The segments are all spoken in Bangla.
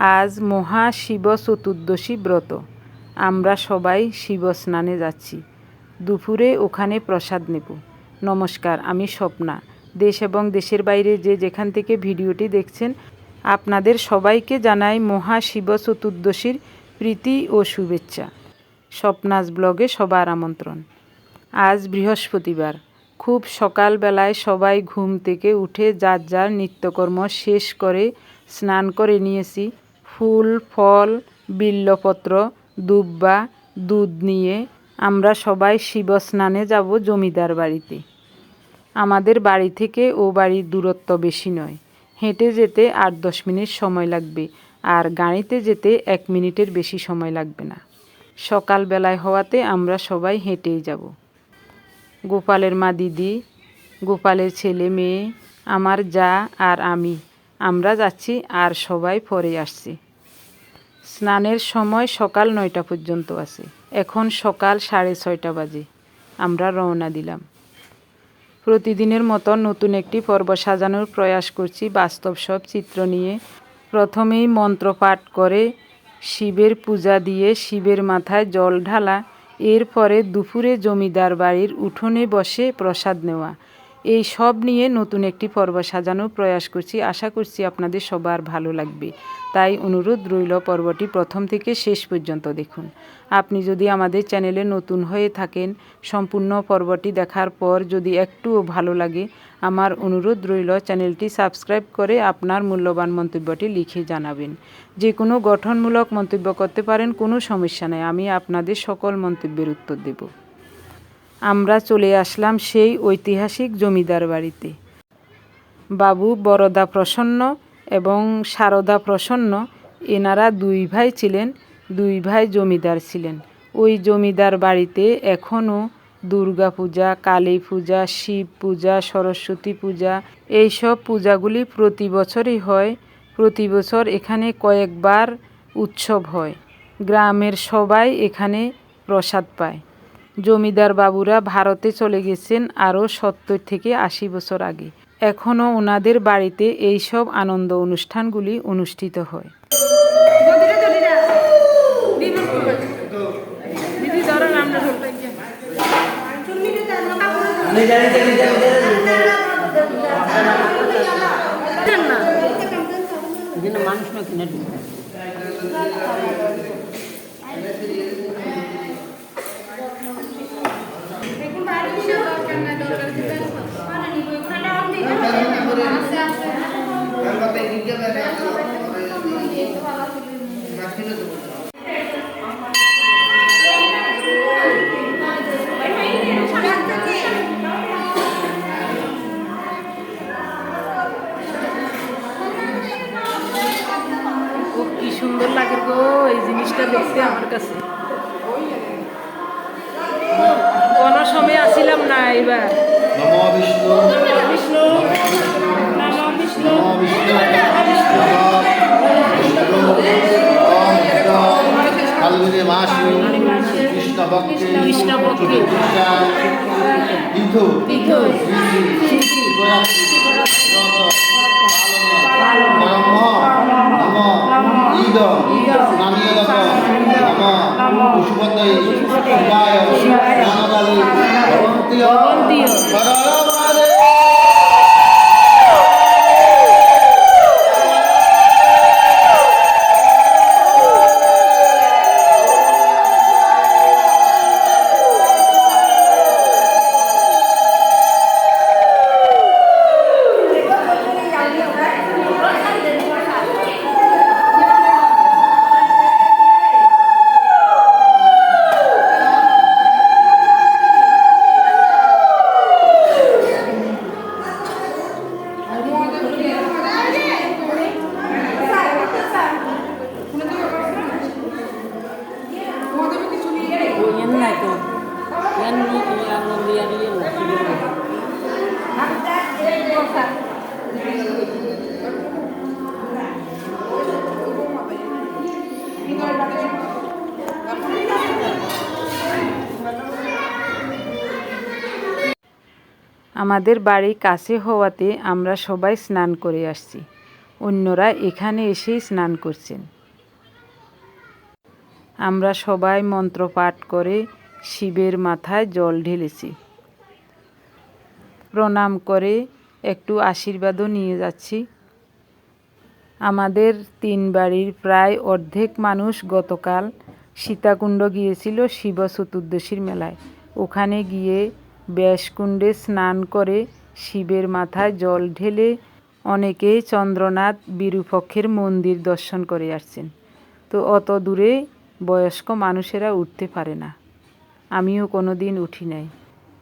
আজ মহা শিব চতুর্দশী ব্রত। আমরা সবাই শিব স্নানে যাচ্ছি। দুপুরে ওখানে প্রসাদ নেব। নমস্কার, আমি স্বপ্না। দেশ এবং দেশের বাইরে যে যেখান থেকে ভিডিওটি দেখছেন, আপনাদের সবাইকে জানাই মহা শিব চতুর্দশীর প্রীতি ও শুভেচ্ছা। স্বপ্নাস ব্লগে সবার আমন্ত্রণ। আজ বৃহস্পতিবার। খুব সকালবেলায় সবাই ঘুম থেকে উঠে যার যার নিত্যকর্ম শেষ করে স্নান করে নিয়েছি। ফুল, ফল, বিল্লপত্র, দুব্বা, দুধ নিয়ে আমরা সবাই শিব স্নানে যাব জমিদার বাড়িতে। আমাদের বাড়ি থেকে ও বাড়ির দূরত্ব বেশি নয়। হেঁটে যেতে আট দশ মিনিট সময় লাগবে আর গাড়িতে যেতে এক মিনিটের বেশি সময় লাগবে না। সকালবেলায় হওয়াতে আমরা সবাই হেঁটেই যাব। গোপালের মা দিদি, গোপালের ছেলে মেয়ে, আমার যা আর আমি, আমরা যাচ্ছি আর সবাই পরে আসছি। স্নানের সময় সকাল নয়টা পর্যন্ত আছে। এখন সকাল সাড়ে ছয়টা বাজে। আমরা রওনা দিলাম। প্রতিদিনের মতো নতুন একটি পর্ব সাজানোর প্রয়াস করছি। বাস্তব সব চিত্র নিয়ে। প্রথমেই মন্ত্র পাঠ করে শিবের পূজা দিয়ে শিবের মাথায় জল ঢালা। এরপরে দুপুরে জমিদার বাড়ির উঠোনে বসে প্রসাদ নেওয়া। এই সব নিয়ে নতুন একটি পর্ব সাজানোর প্রয়াস করছি। আশা করছি আপনাদের সবার ভালো লাগবে। তাই অনুরোধ রইল পর্বটি প্রথম থেকে শেষ পর্যন্ত দেখুন। আপনি যদি আমাদের চ্যানেলে নতুন হয়ে থাকেন, সম্পূর্ণ পর্বটি দেখার পর যদি একটুও ভালো লাগে, আমার অনুরোধ রইল চ্যানেলটি সাবস্ক্রাইব করে আপনার মূল্যবান মন্তব্যটি লিখে জানাবেন। যে কোনো গঠনমূলক মন্তব্য করতে পারেন, কোনো সমস্যা নেই। আমি আপনাদের সকল মন্তব্যের উত্তর দেব। আমরা চলে আসলাম সেই ঐতিহাসিক জমিদার বাড়িতে। বাবু বরদা প্রসন্ন এবং সারদা প্রসন্ন এনারা দুই ভাই ছিলেন, দুই ভাই জমিদার ছিলেন। ওই জমিদার বাড়িতে এখনও দুর্গা পূজা কালী পূজা শিব পূজা সরস্বতী পূজা এইসব পূজাগুলি প্রতি বছরই হয়। প্রতি বছর এখানে কয়েকবার উৎসব হয়। গ্রামের সবাই এখানে প্রসাদ পায়। জমিদার বাবুরা ভারতে চলে গেছেন আরও সত্তর থেকে আশি বছর আগে এখনও ওনাদের বাড়িতে এইসব আনন্দ অনুষ্ঠানগুলি অনুষ্ঠিত হয় মানুষ না ও কি সুন্দর লাগে গো এই জিনিসটা দেখতে আমার কাছে। আসিলাম না এবার। নমো বিষ্ণু। বিষ্ণু। নাম বিষ্ণু। বিষ্ণু। ফাল্গুনে মাসু। কৃষ্ণ ভক্তি কৃষ্ণ। ভক্তি। তীর্থ তীর্থ। আমাদের বাড়ি কাছে হওয়াতে আমরা সবাই স্নান করে আসছি। অন্যরা এখানে এসেই স্নান করছেন। আমরা সবাই মন্ত্র পাঠ করে শিবের মাথায় জল ঢেলেছি। প্রণাম করে একটু আশীর্বাদও নিয়ে যাচ্ছি। আমাদের তিন বাড়ির প্রায় অর্ধেক মানুষ গতকাল সীতাকুণ্ড গিয়েছিল শিব চতুর্দশীর মেলায়। ওখানে গিয়ে ব্যাসকুণ্ডে স্নান করে শিবের মাথায় জল ঢেলে অনেকেই চন্দ্রনাথ বিরূপক্ষের মন্দির দর্শন করে আসছেন। তো অত দূরে বয়স্ক মানুষেরা উঠতে পারে না। আমিও কোনো দিন উঠি নাই।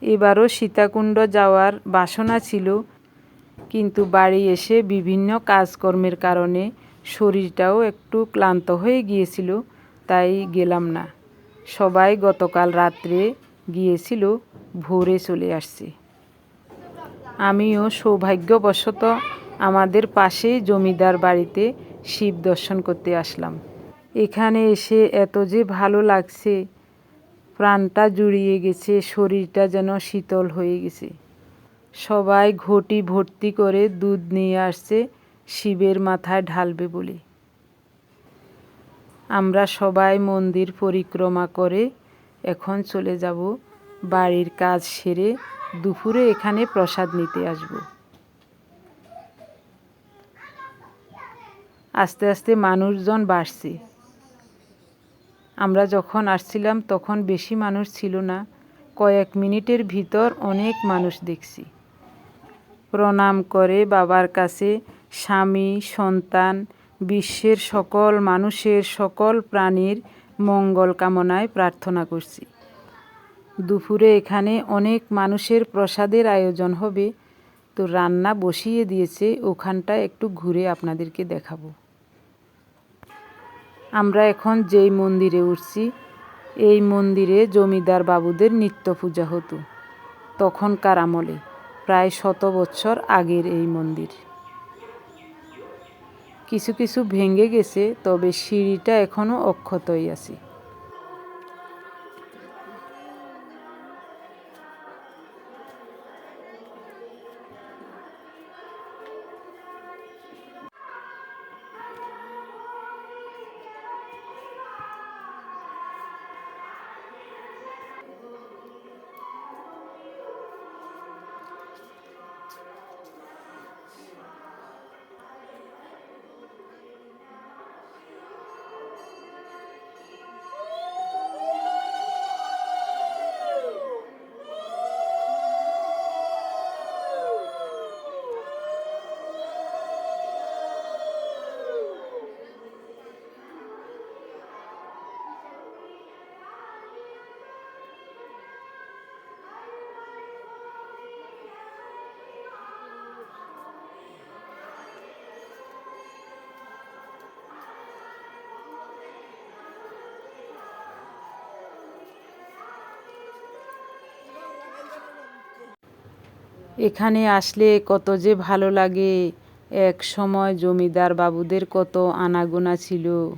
এবারও সীতাকুণ্ড যাওয়ার বাসনা ছিল, কিন্তু বাড়ি এসে বিভিন্ন কাজকর্মের কারণে শরীরটাও একটু ক্লান্ত হয়ে গিয়েছিল, তাই গেলাম না। সবাই গতকাল রাত্রে গিয়েছিল ভোরে চলে আসছে। আমিও সৌভাগ্যবশত আমাদের পাশেই জমিদার বাড়িতে শিব দর্শন করতে আসলাম। এখানে এসে এত যে ভালো লাগছে, প্রাণটা জুড়িয়ে গেছে, শরীরটা যেন শীতল হয়ে গেছে। সবাই ঘটি ভর্তি করে দুধ নিয়ে আসছে, শিবের মাথায় ঢালবে বলে। আমরা সবাই মন্দির পরিক্রমা করে এখন চলে যাব বাড়ির কাজ সেরে দুপুরে এখানে প্রসাদ নিতে আসব। আস্তে আস্তে মানুষজন বাড়ছে। আমরা যখন আসছিলাম তখন বেশি মানুষ ছিল না। কয়েক মিনিটের ভিতর অনেক মানুষ দেখছি। প্রণাম করে বাবার কাছে স্বামী, সন্তান, বিশ্বের সকল মানুষের সকল প্রাণীর মঙ্গল কামনায় প্রার্থনা করছি। দুপুরে এখানে অনেক মানুষের প্রসাদের আয়োজন হবে। তো রান্না বসিয়ে দিয়েছে, ওখানটা একটু ঘুরে আপনাদেরকে দেখাবো। আমরা এখন যেই মন্দিরে উঠছি, এই মন্দিরে জমিদার বাবুদের নিত্য পূজা হতো, তখনকার আমলে, প্রায় শত বছর আগের এই মন্দির। কিছু কিছু ভেঙে গেছে, তবে সিঁড়িটা এখনও অক্ষতই আছে। এখানে আসলে কত যে ভালো লাগে। এক সময় জমিদার বাবুদের কত আনাগোনা ছিল।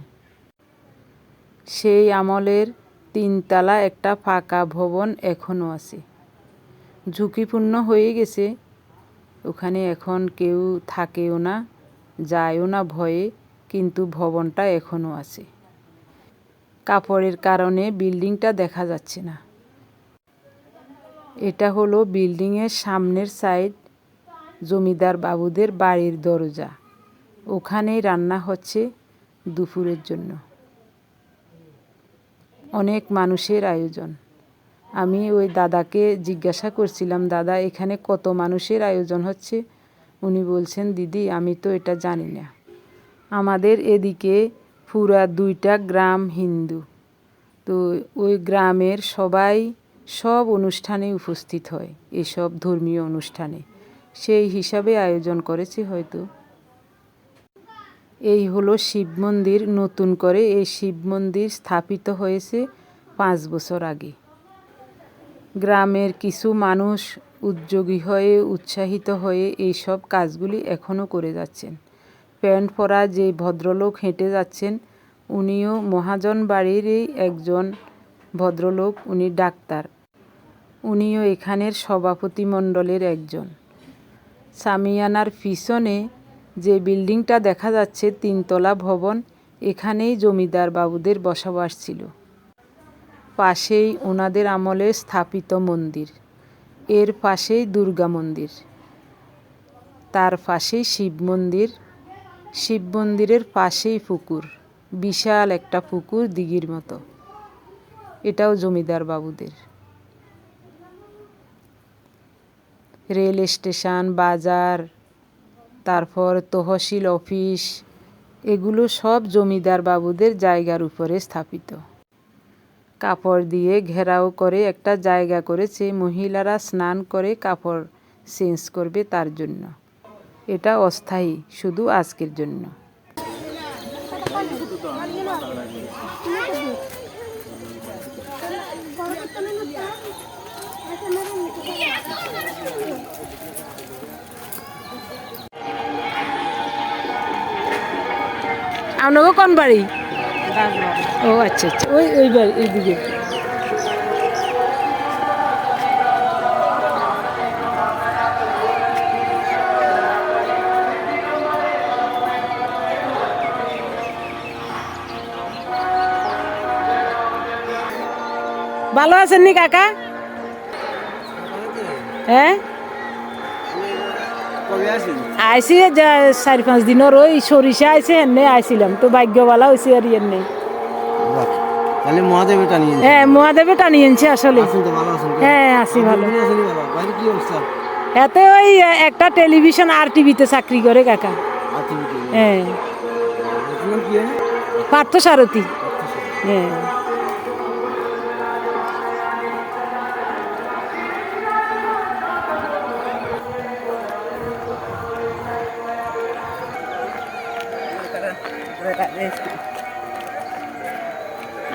সেই আমলের তিনতলা একটা ফাঁকা ভবন এখনও আছে। ঝুঁকিপূর্ণ হয়ে গেছে। ওখানে এখন কেউ থাকেও না, যায়ও না ভয়ে, কিন্তু ভবনটা এখনও আছে। কাপড়ের কারণে বিল্ডিংটা দেখা যাচ্ছে না। এটা হলো বিল্ডিংয়ের সামনের সাইড জমিদার বাবুদের বাড়ির দরজা। ওখানেই রান্না হচ্ছে দুপুরের জন্য। অনেক মানুষের আয়োজন। আমি ওই দাদাকে জিজ্ঞাসা করছিলাম, দাদা, এখানে কত মানুষের আয়োজন হচ্ছে? উনি বলছেন, দিদি, আমি তো এটা জানি না। আমাদের এদিকে পুরা দুইটা গ্রাম হিন্দু। তো ওই গ্রামের সবাই সব অনুষ্ঠানে উপস্থিত হয়, এসব ধর্মীয় অনুষ্ঠানে। সেই হিসাবে আয়োজন করেছে হয়তো। এই হলো শিব মন্দির, নতুন করে এই শিব মন্দির স্থাপিত হয়েছে পাঁচ বছর আগে। গ্রামের কিছু মানুষ উদ্যোগী হয়ে, উৎসাহিত হয়ে এই সব কাজগুলি এখনও করে যাচ্ছেন। প্যান্ট পরা যে ভদ্রলোক হেঁটে যাচ্ছেন, উনিও মহাজন বাড়িরই একজন ভদ্রলোক, উনি ডাক্তার। উনিও এখানের সভাপতি মণ্ডলের একজন। সামিয়ানার পিছনে যে বিল্ডিংটা দেখা যাচ্ছে, তিনতলা ভবন, এখানেই জমিদার বাবুদের বসবাস ছিল। পাশেই ওনাদের আমলে স্থাপিত মন্দির। এর পাশেই দুর্গা মন্দির। তার পাশেই শিব মন্দির। শিব মন্দিরের পাশেই পুকুর। বিশাল একটা পুকুর দিঘির মতো। এটাও জমিদার বাবুদের। রেল স্টেশন, বাজার, তারপর তহসিল অফিস, এগুলো সব জমিদার বাবুদের জায়গার উপরে স্থাপিত। কাপড় দিয়ে ঘেরাও করে একটা জায়গা করেছে, মহিলারা স্নান করে কাপড় চেঞ্জ করবে তার জন্য। এটা অস্থায়ী, শুধু আজকের জন্য। আপনাকে কোন বাড়ি? ও আচ্ছা আচ্ছা। ওই ওই বাড়ি এইদিকে ভালো আছেন নি কাকা? হ্যাঁ? আইসি যা চারি পাঁচ দিনের ওই সরিষা আইসে এনে আইছিলাম। তো ভাগ্যবালা হয়েছে আর তাহলে মহাদেবে টানিয়ে হ্যাঁ মহাদেবে টানিয়ে এনেছে আসলে। হ্যাঁ আছি ভালো। এতে ওই একটা টেলিভিশন আর টিভিতে চাকরি করে কাকা। হয়। পার্থ সারথী। হ্যাঁ।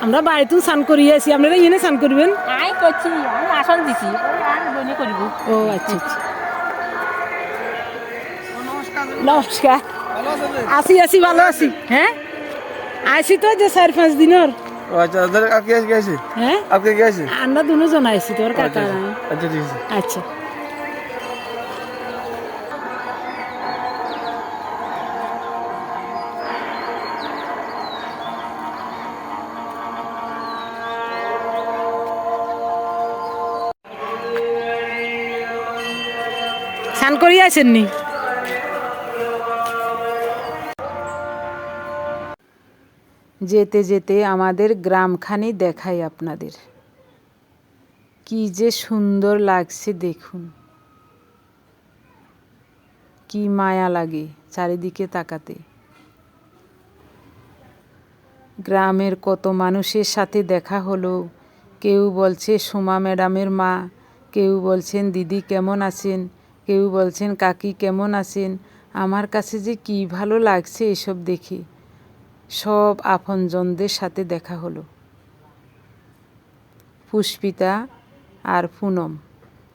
আমরা বাড়িতে স্নান করিয়ে আছি আপনারা এনে স্নান করবেন? আই করছি। আমি আসন দিছি। আর করিব। ও আচ্ছা আচ্ছা। নমস্কার। আছি আছি ভালো আছি। হ্যাঁ? আইসি তো যে চার পাঁচ দিনের। আচ্ছা দাদা আপনি আজকে গেছে হ্যাঁ? আপনি গেছে আমরা দুজন আইসি তোর কাকা। আচ্ছা ঠিক আছে। আচ্ছা। স্নান আসেননি। যেতে যেতে আমাদের গ্রামখানি দেখাই আপনাদের। কি যে সুন্দর লাগছে দেখুন। কি মায়া লাগে চারিদিকে তাকাতে। গ্রামের কত মানুষের সাথে দেখা হলো। কেউ বলছে, সোমা ম্যাডামের মা। কেউ বলছেন, দিদি কেমন আছেন? কেউ বলছেন, কাকি কেমন আছেন? আমার কাছে যে কি ভালো লাগছে এসব দেখে। সব আপনজনদের সাথে দেখা হলো। পুষ্পিতা আর পুনম।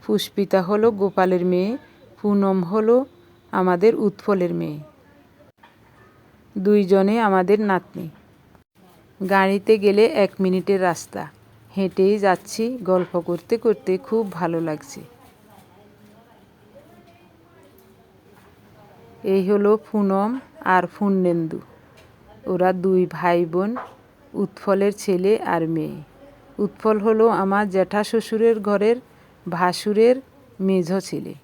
পুষ্পিতা হলো গোপালের মেয়ে, পুনম হলো আমাদের উৎফলের মেয়ে। দুইজনে আমাদের নাতনি। গাড়িতে গেলে এক মিনিটের রাস্তা। হেঁটেই যাচ্ছি, গল্প করতে করতে খুব ভালো লাগছে। এই হলো পুনম আর ফুন্নেন্দু। ওরা দুই ভাই বোন উৎফলের ছেলে আর মেয়ে। উৎফল হলো আমার জ্যাঠা শ্বশুরের ঘরের ভাসুরের মেঝ ছেলে।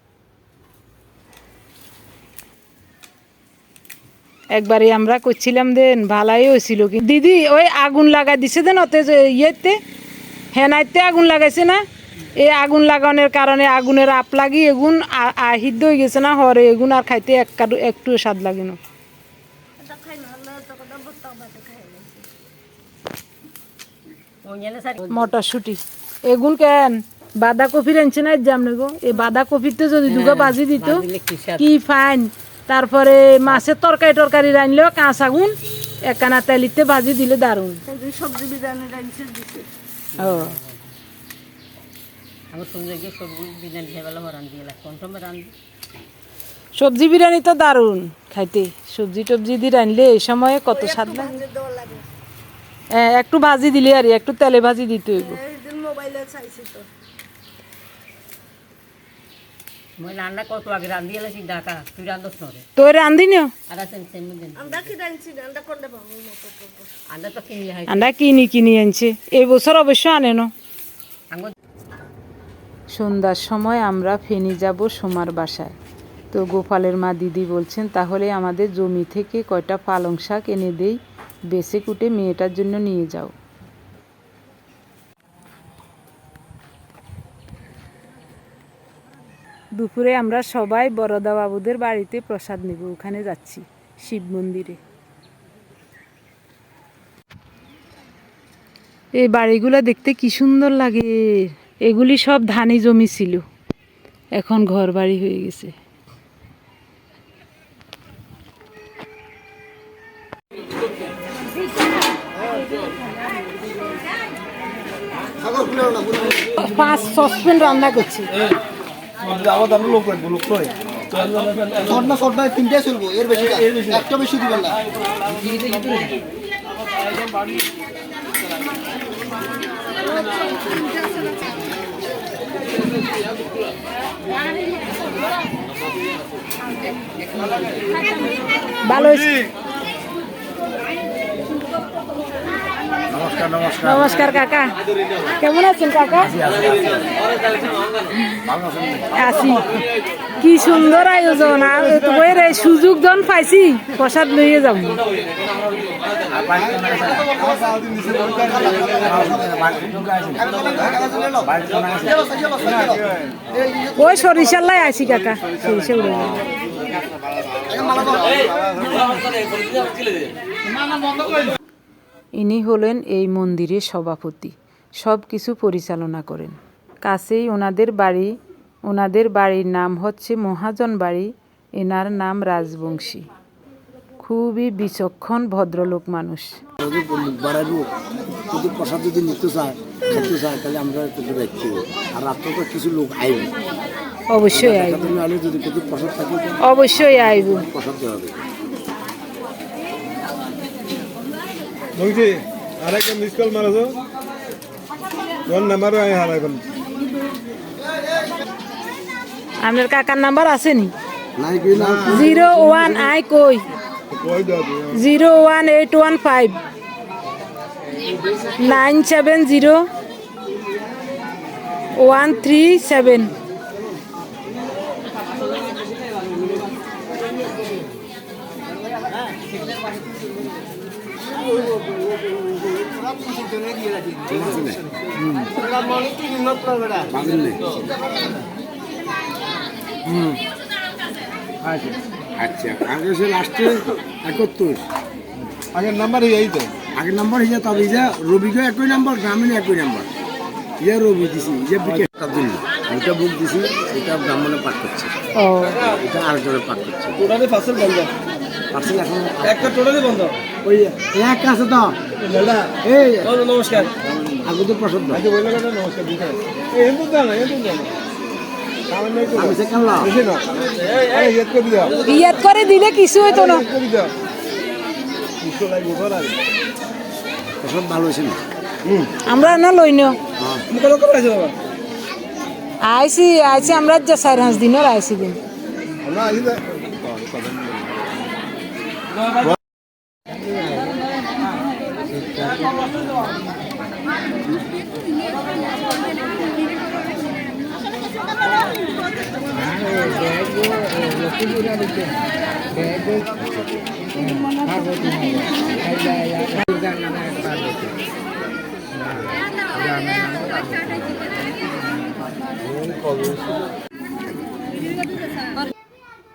একবারে আমরা করছিলাম দেন, ভালাই হয়েছিল দিদি, ওই আগুন লাগাই দিছে দেন যে ইয়েতে হেনাইতে আগুন লাগাইছে না? এই আগুন লাগানোর কারণে আগুনের আপ লাগি এগুন আহিদ্য হয়ে গেছে না হরে এগুন আর খাইতে এক কাটু- একটু স্বাদ লাগে না। মটরশুটি। এগুন কেন? বাঁধাকপি রাঁধছে না জামনে গো? এই বাঁধাকপিতে যদি দুগা বাজি দিত কি ফাইন? তারপরে মাছের তরকারি টরকারি রাঁধলেও কাঁচ আগুন একখানা তেলিতে ভাজি দিলে দারুণ। ও। আমি শুনলে গিয়ে সবজি বিরিয়ানি খেয়ে রান্ধি গেলা। কোন সময় রান্ধি? সবজি বিরিয়ানি তো দারুণ খাইতে। সবজি টবজি দিয়ে রাঁধলে এই সময়ে কত স্বাদ লাগে। হ্যাঁ একটু ভাজি দিলে আর একটু তেলে ভাজি দিতে হইব। মই রান্না কত আগে রান্ধিয়ে এলাছি ঢাকা তুই রান্ধস নরে। তোর রান্ধি নিও? আর আছেন সেমনি দিন। আন্দা তো কিনে কিনি কিনি আনছে। এই বছর অবশ্য আনে না। সন্ধ্যার সময় আমরা ফেনি যাব সোমার বাসায়। তো গোপালের মা দিদি বলছেন, তাহলে আমাদের জমি থেকে কয়টা পালং শাক এনে দেই, বেছে কুটে মেয়েটার জন্য নিয়ে যাও। দুপুরে আমরা সবাই বরদা বাবুদের বাড়িতে প্রসাদ নেব, ওখানে যাচ্ছি, শিব মন্দিরে। এই বাড়িগুলো দেখতে কি সুন্দর লাগে। এগুলি সব ধানি জমি ছিল। এখন ঘর বাড়ি হয়ে গেছে। পাঁচ সসপেন রান্না করছি। তিনটাই চলবো এর বেশি একটা বেশি দিবেন না। ভালো নমস্কার কাকা। কেমন আছেন কাকা? আছি। কি সুন্দর আয়োজন, আর এই সুযোগ জন পাইছি, প্রসাদ লইয়ে যাব ওই সরিষার আছি, কাকা। সরিষা উড়ে ইনি হলেন এই মন্দিরের সভাপতি সব কিছু পরিচালনা করেন। কাছেই ওনাদের বাড়ি ওনাদের বাড়ির নাম হচ্ছে মহাজন বাড়ি এনার নাম রাজবংশী। খুবই বিচক্ষণ ভদ্রলোক মানুষ। যদি প্রসাদ যদি নিতে চায় খেতে চায় তাহলে আমরা কিন্তু দেখতে আর রাত্রে তো কিছু লোক আইবে। অবশ্যই আইব। যদি কিছু প্রসাদ থাকে অবশ্যই আইব। প্রসাদ দেওয়া হবে। বলছি আরেকটা মিস কল মারা তো ফোন নাম্বারও আমি হারা এখন আপনার কাকার নাম্বার আছে নি নাই কি না জিরো ওয়ান আই কই? Zero one eight one five. Nine seven zero one three seven. না আচ্ছা। আগে সে লাস্টে আগের নাম্বার এই তো আগের নাম্বার তবে ইজা রবিকে একই নাম্বার গ্রামীণ একই নাম্বার ইয়া রবি দিছি ইজা বিকে একটা দিন ওইটা বুক দিছি এটা ব্রাহ্মণে পাঠ করছে। ও। এটা আরেকজনে পাঠ করছে। টোটালি ফাসল বন্ধ। পার্সেল এখন একটা টোটালি বন্ধ। ওই এক আছে তো। এই নমস্কার। আগে তো প্রসাদ কথা নমস্কার এই এমন না এমন না ইয়েত করে দাও ইয়াদ করে দিলে কিছু হইতো না। আমরা না আছে বাবা? আইসি আইসি আমরা যা চার পাঁচ দিনের আইসি দিন।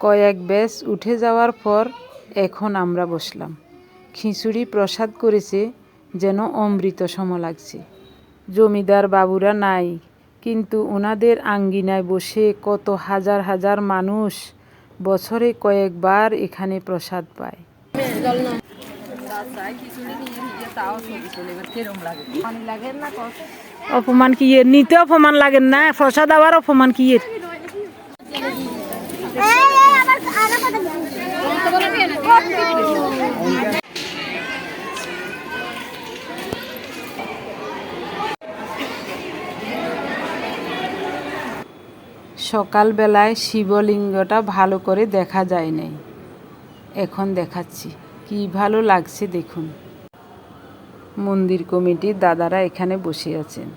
কয়েক ব্যাস উঠে যাওয়ার পর এখন আমরা বসলাম। খিচুড়ি প্রসাদ করেছে, যেন অমৃত সম লাগছে। জমিদার বাবুরা নাই। কিন্তু ওনাদের আঙ্গিনায় বসে কত হাজার হাজার মানুষ বছরে কয়েকবার এখানে প্রসাদ পায়। অপমান কি এর? নিতে অপমান লাগেন না প্রসাদ আবার অপমান কি এর? সকালবেলায় শিবলিঙ্গটা ভালো করে দেখা যায় নাই। এখন দেখাচ্ছি, কি ভালো লাগছে দেখুন। মন্দির কমিটির দাদারা এখানে বসে আছেন।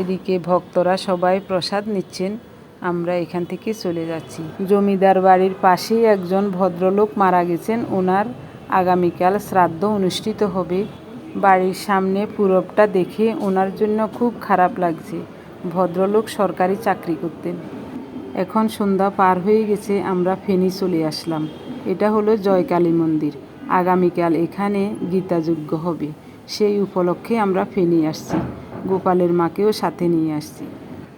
এদিকে ভক্তরা সবাই প্রসাদ নিচ্ছেন। আমরা এখান থেকে চলে যাচ্ছি। জমিদার বাড়ির পাশেই একজন ভদ্রলোক মারা গেছেন। ওনার আগামীকাল শ্রাদ্ধ অনুষ্ঠিত হবে। বাড়ির সামনে পুরবটা দেখে ওনার জন্য খুব খারাপ লাগছে। ভদ্রলোক সরকারি চাকরি করতেন। এখন সন্ধ্যা পার হয়ে গেছে, আমরা ফেনী চলে আসলাম। এটা হলো জয়কালী মন্দির। আগামীকাল এখানে গীতাযজ্ঞ হবে। সেই উপলক্ষে আমরা ফেনী আসছি। গোপালের মাকেও সাথে নিয়ে আসছি।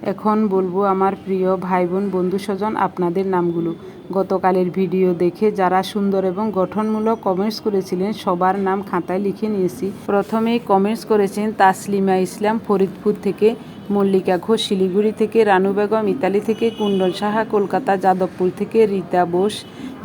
এখন বলব, আমার প্রিয় ভাই বোন বন্ধু স্বজন আপনাদের নামগুলো। গতকালের ভিডিও দেখে যারা সুন্দর এবং গঠনমূলক কমেন্টস করেছিলেন, সবার নাম খাতায় লিখে নিয়েছি। প্রথমেই কমেন্টস করেছেন তাসলিমা ইসলাম ফরিদপুর থেকে। মল্লিকা ঘোষ, শিলিগুড়ি থেকে রানু বেগম, ইতালি থেকে কুণ্ডল সাহা, কলকাতা, যাদবপুর থেকে রীতা বোস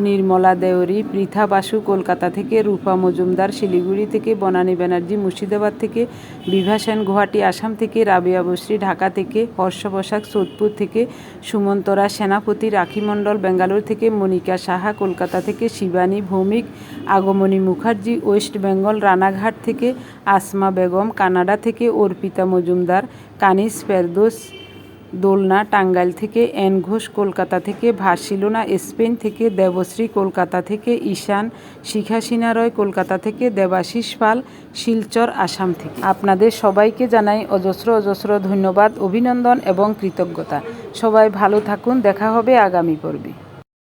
নির্মলা দেওরি পৃথা বাসু কলকাতা থেকে রূপা মজুমদার শিলিগুড়ি থেকে বনানী ব্যানার্জি মুর্শিদাবাদ থেকে বিভা সেন আসাম থেকে রাবিয়া বশ্রী ঢাকা থেকে হর্ষ বসাক সোদপুর থেকে সুমন্তরা সেনাপতি রাখি মণ্ডল বেঙ্গালোর থেকে মনিকা সাহা কলকাতা থেকে শিবানী ভৌমিক আগমনী মুখার্জি ওয়েস্ট বেঙ্গল রানাঘাট থেকে আসমা বেগম কানাডা থেকে অর্পিতা মজুমদার কানিস ফেরদোস দোলনা, টাঙ্গাইল থেকে এন ঘোষ কলকাতা থেকে ভার্সিলোনা, স্পেন থেকে দেবশ্রী কলকাতা থেকে ঈশান, শিখা সিনারয় কলকাতা থেকে দেবাশিস পাল, শিলচর, আসাম থেকে। আপনাদের সবাইকে জানাই অজস্র অজস্র ধন্যবাদ, অভিনন্দন এবং কৃতজ্ঞতা। সবাই ভালো থাকুন, দেখা হবে আগামী পর্বে।